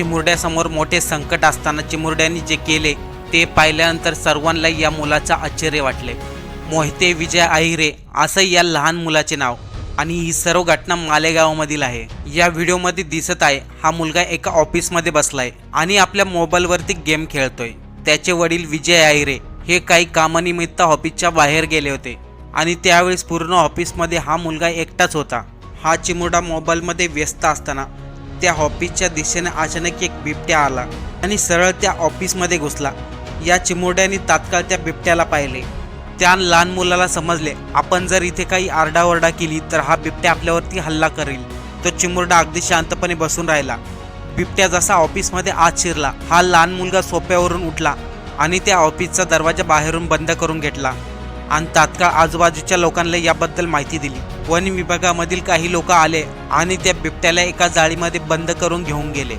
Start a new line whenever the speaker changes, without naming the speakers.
चिमुरड्यासमोर मोठे संकट असताना चिमुरड्यांनी जे केले ते पाहिल्यानंतर सर्वांना या मुलाचा आश्चर्य वाटले. मोहिते विजय आहिरे असं या लहान मुलाचे नाव. आणि ही सर्व घटना मालेगावमधील आहे. या व्हिडिओमध्ये दिसत आहे हा मुलगा एका ऑफिसमध्ये बसलाय आणि आपल्या मोबाईलवरती गेम खेळतोय. त्याचे वडील विजय आहिरे हे काही कामानिमित्त ऑफिसच्या बाहेर गेले होते. आणि त्यावेळेस पूर्ण ऑफिसमध्ये हा मुलगा एकटाच होता. हा चिमुरडा मोबाईलमध्ये व्यस्त असताना त्या ऑफिसच्या दिशेने अचानक एक बिबट्या आला आणि सरळ त्या ऑफिसमध्ये घुसला. या चिमुरड्याने तात्काळ त्या बिबट्याला पाहिले. त्या लहान मुलाला समजले आपण जर इथे काही आरडाओरडा केली तर हा बिबट्या आपल्यावरती हल्ला करेल. तो चिमुरडा अगदी शांतपणे बसून राहिला. बिबट्या जसा ऑफिसमध्ये आत शिरला हा लहान मुलगा सोप्यावरून उठला आणि त्या ऑफिसचा दरवाजा बाहेरून बंद करून घेतला. आणि तात्काळ आजूबाजूच्या लोकांना याबद्दल माहिती दिली. वन विभागामधील काही लोक आले आणि त्या बिबट्याला एका जाळीमध्ये बंद करून घेऊन गेले.